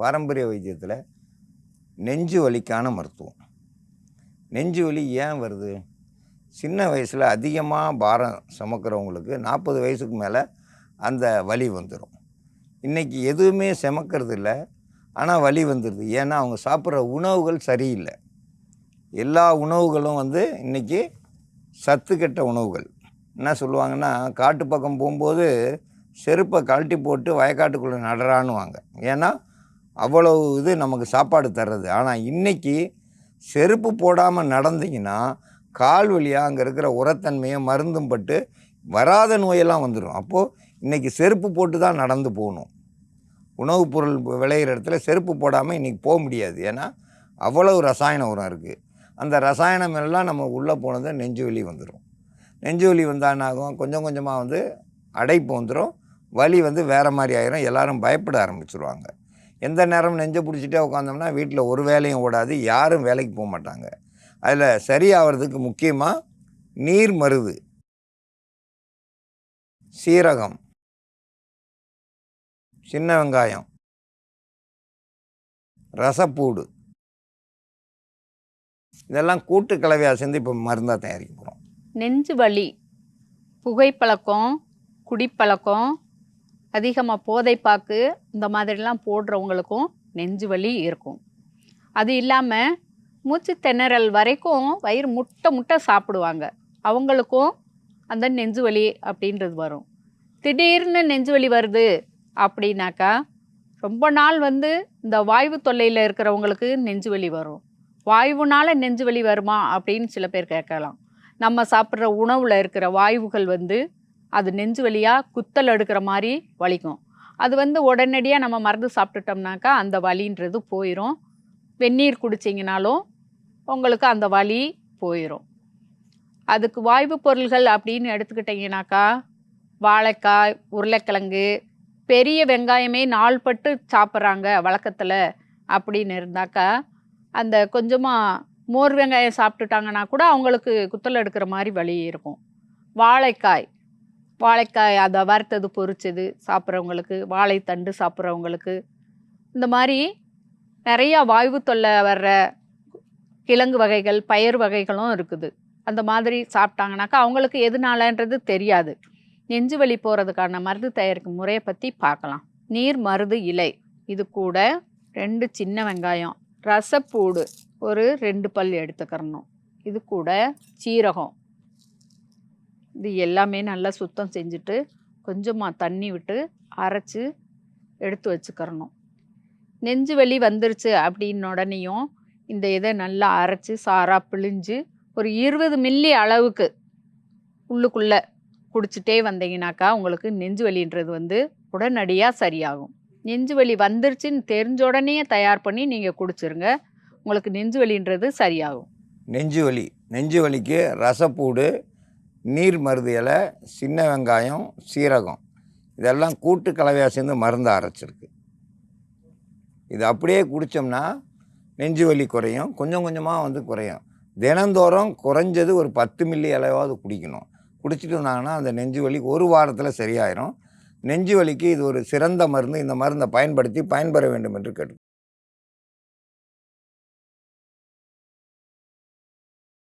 பாரம்பரிய வைத்தியத்தில் நெஞ்சு வலிக்கான மருத்துவம். நெஞ்சு வலி ஏன் வருது? சின்ன வயசில் அதிகமாக பாரம் சுமக்கிறவங்களுக்கு நாற்பது வயசுக்கு மேலே அந்த வலி வந்துடும் இன்றைக்கி எதுவுமே சுமக்கிறது இல்லை ஆனால் வலி வந்துடுது ஏன்னா அவங்க சாப்பிட்ற உணவுகள் சரியில்லை. எல்லா உணவுகளும் வந்து இன்றைக்கி சத்து கெட்ட உணவுகள். என்ன சொல்லுவாங்கன்னா காட்டு பக்கம் போகும்போது செருப்பை கழட்டி போட்டு வயக்காட்டுக்குள்ளே நடறான்னுவாங்க. ஏன்னா அவ்வளவு இது நமக்கு சாப்பாடு தர்றது. ஆனால் இன்றைக்கி செருப்பு போடாமல் நடந்தீங்கன்னா கால் வழியாக அங்கே இருக்கிற உரத்தன்மையை மருந்தும் பட்டு வராத நோயெல்லாம் வந்துடும் அப்போது இன்றைக்கி செருப்பு போட்டு தான் நடந்து போகணும். உணவுப் பொருள் விளையிற இடத்துல செருப்பு போடாமல் இன்றைக்கி போக முடியாது. ஏன்னா அவ்வளவு ரசாயன உரம் இருக்குது அந்த ரசாயனம் எல்லாம் நம்ம உள்ளே போனது நெஞ்சு வலி வந்துடும் நெஞ்சு வலி வந்தால் ஆகும்? கொஞ்சம் கொஞ்சமாக வந்து அடைப்பு வந்துடும் வலி வந்து வேறு மாதிரி ஆயிரும். எல்லாரும் பயப்பட ஆரம்பிச்சிருவாங்க. எந்த நேரம் நெஞ்சை பிடிச்சிட்டே உட்காந்தோம்னா வீட்டில் ஒரு வேலையும் ஓடாது யாரும் வேலைக்கு போக மாட்டாங்க. அதில் சரியாகிறதுக்கு முக்கியமாக நீர் மருது. சீரகம். சின்ன வெங்காயம். ரசப்பூடு. இதெல்லாம் கூட்டு கலவையாக சேர்ந்து இப்போ மருந்தாக தயாரிக்க போகிறோம். நெஞ்சு வலி புகைப்பழக்கம் குடிப்பழக்கம் அதிகமாக போதைப்பாக்கு இந்த மாதிரிலாம் போடுறவங்களுக்கும் நெஞ்சு வலி இருக்கும். அது இல்லாமல் மூச்சு திணறல் வரைக்கும் வயிறு முட்டை முட்டை சாப்பிடுவாங்க. அவங்களுக்கும் அந்த நெஞ்சு வலி அப்படின்றது வரும். திடீர்னு நெஞ்சு வலி வருது அப்படின்னாக்கா ரொம்ப நாள் வந்து இந்த வாய்வு தொல்லையில் இருக்கிறவங்களுக்கு நெஞ்சு வலி வரும். வாயுனால நெஞ்சு வலி வருமா அப்படின்னு சில பேர் கேட்கலாம். நம்ம சாப்பிட்ற உணவில் இருக்கிற வாயுகள் வந்து அது நெஞ்சு வலியாக குத்தல் எடுக்கிற மாதிரி வலிக்கும். அது வந்து உடனடியாக நம்ம மருந்து சாப்பிட்டுட்டோம்னாக்கா அந்த வலின்றது போயிடும் வெந்நீர் குடிச்சிங்கனாலும் உங்களுக்கு அந்த வலி போயிடும் அதுக்கு வாய்வு பொருள்கள் அப்படின்னு எடுத்துக்கிட்டிங்கனாக்கா வாழைக்காய் உருளைக்கிழங்கு பெரிய வெங்காயமே நாள்பட்டு சாப்பிட்றாங்க வழக்கத்தில் அப்படின்னு இருந்தாக்கா அந்த கொஞ்சமாக மோர் வெங்காயம் சாப்பிட்டுட்டாங்கன்னா கூட அவங்களுக்கு குத்தல் எடுக்கிற மாதிரி வலி இருக்கும். வாழைக்காய் வாழைக்காய் அதை வறுத்தது பொரிச்சது சாப்பிட்றவங்களுக்கு வாழைத்தண்டு சாப்பிட்றவங்களுக்கு. இந்த மாதிரி நிறையா வாய்வு தொல்லை வர்ற கிழங்கு வகைகள் பயிர் வகைகளும் இருக்குது. அந்த மாதிரி சாப்பிட்டாங்கனாக்கா அவங்களுக்கு எதுனாலன்றது தெரியாது. நெஞ்சு வலி போகிறதுக்கான மருந்து தயாரிக்கும் முறையை பற்றி பார்க்கலாம். நீர் மருது இலை. இது கூட ரெண்டு சின்ன வெங்காயம் ரசப்பூடு ஒரு ரெண்டு பல் எடுத்துக்கிறணும். இது கூட சீரகம் இது எல்லாமே நல்லா சுத்தம் செஞ்சுட்டு கொஞ்சமாக தண்ணி விட்டு அரைச்சி எடுத்து வச்சுக்கிறணும். நெஞ்சு வலி வந்துருச்சு அப்படின்ன உடனேயும் இந்த இதை நல்லா அரைச்சி சாராக பிழிஞ்சு ஒரு இருபது மில்லி அளவுக்கு உள்ளுக்குள்ளே குடிச்சிட்டே வந்தீங்கனாக்கா உங்களுக்கு நெஞ்சு வலின்றது வந்து உடனடியாக சரியாகும். நெஞ்சு வலி வந்துருச்சுன்னு தெரிஞ்ச உடனே தயார் பண்ணி நீங்கள் குடிச்சிருங்க. உங்களுக்கு நெஞ்சு வலின்றது சரியாகும். நெஞ்சு வலி. நெஞ்சு வலிக்கு ரசப்பூடு நீர் மருது இலை சின்ன வெங்காயம் சீரகம். இதெல்லாம் கூட்டு கலவையாக சேர்ந்து மருந்து அரைச்சிருக்கு. இது அப்படியே குடித்தோம்னா நெஞ்சு வலி குறையும் கொஞ்சம் கொஞ்சமாக வந்து குறையும். தினந்தோறும் குறைஞ்சது ஒரு பத்து மில்லி அளவாவது குடிக்கணும். குடிச்சிட்டு இருந்தாங்கன்னா அந்த நெஞ்சு வலி ஒரு வாரத்தில் சரியாயிரும். நெஞ்சு வலிக்கு இது ஒரு சிறந்த மருந்து இந்த மருந்தை பயன்படுத்தி பயன்பெற வேண்டும் என்று கேட்டு